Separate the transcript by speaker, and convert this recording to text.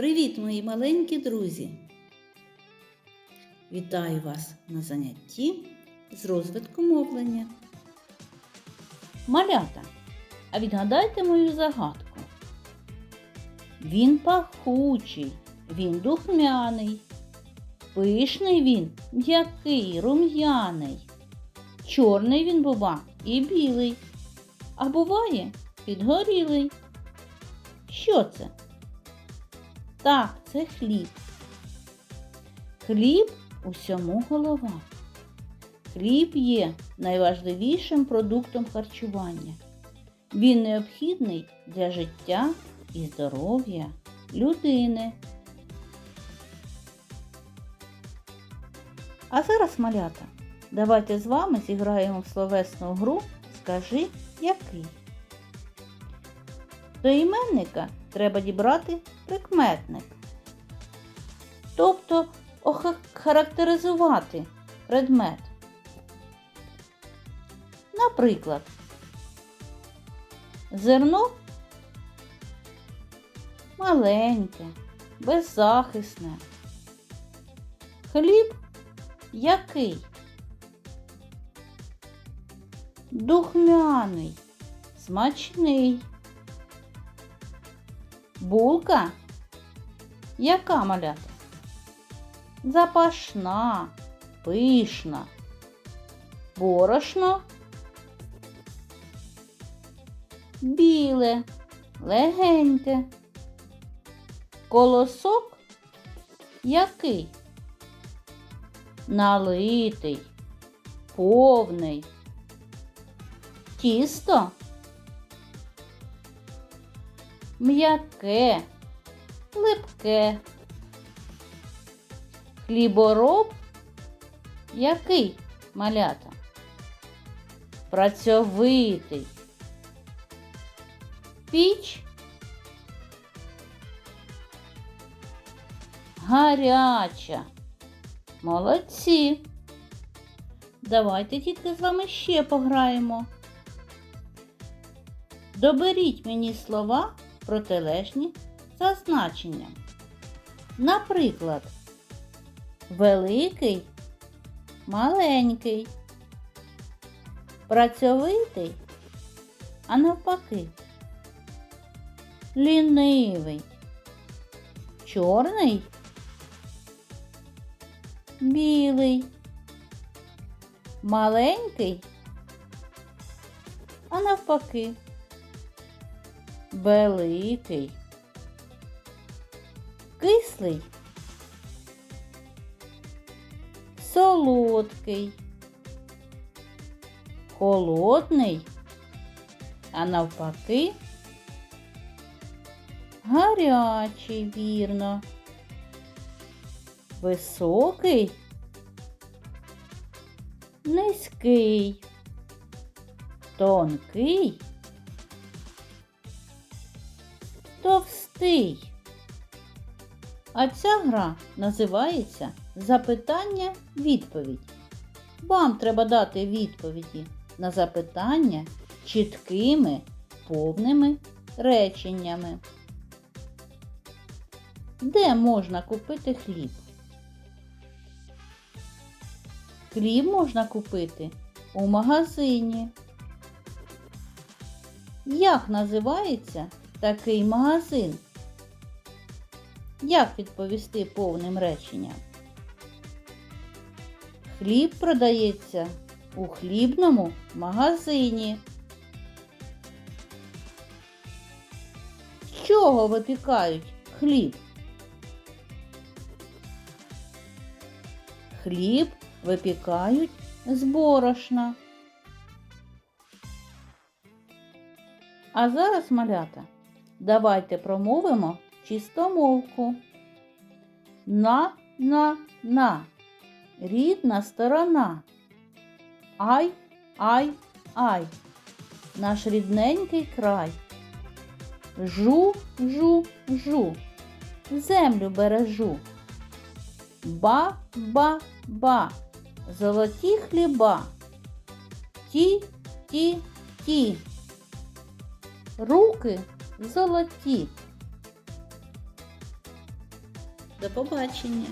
Speaker 1: Привіт, мої маленькі друзі! Вітаю вас на занятті з розвитку мовлення. Малята, а відгадайте мою загадку. Він пахучий, він духмяний, пишний він, м'який, рум'яний. Чорний він бува і білий, а буває підгорілий. Що це? Так, це хліб. Хліб усьому голова. Хліб є найважливішим продуктом харчування. Він необхідний для життя і здоров'я людини. А зараз, малята, давайте з вами зіграємо в словесну гру Скажи який. До іменника треба дібрати прикметник. Тобто охарактеризувати предмет. Наприклад, зерно маленьке, беззахисне. Хліб який? Духмяний, смачний. Булка? Яка малята? Запашна, пишна. Борошно? Біле, легеньке. Колосок? Який? Налитий, повний. Тісто? М'яке, липке. Хлібороб який малята? Працьовитий. Піч гаряча. Молодці. Давайте, дітки, з вами ще пограємо. Доберіть мені слова протилежні за значенням. Наприклад, великий, маленький, працьовитий, а навпаки, лінивий, чорний, білий, маленький, а навпаки великий, кислий, солодкий, холодний, а навпаки, гарячий, вірно, високий, низький, тонкий. Товстий. А ця гра називається запитання-відповідь. Вам треба дати відповіді на запитання чіткими повними реченнями. Де можна купити хліб? Хліб можна купити у магазині. Як називається такий магазин? Як відповісти повним реченням? Хліб продається у хлібному магазині. З чого випікають хліб? Хліб випікають з борошна. А зараз малята. Давайте промовимо чистомовку. На, на, на. Рідна сторона. Ай, ай, ай. Наш рідненький край. Жу, жу, жу. Землю бережу. Ба, ба, ба. Золоті хліба. Ті, ті, ті. Руки золоті. До побачення!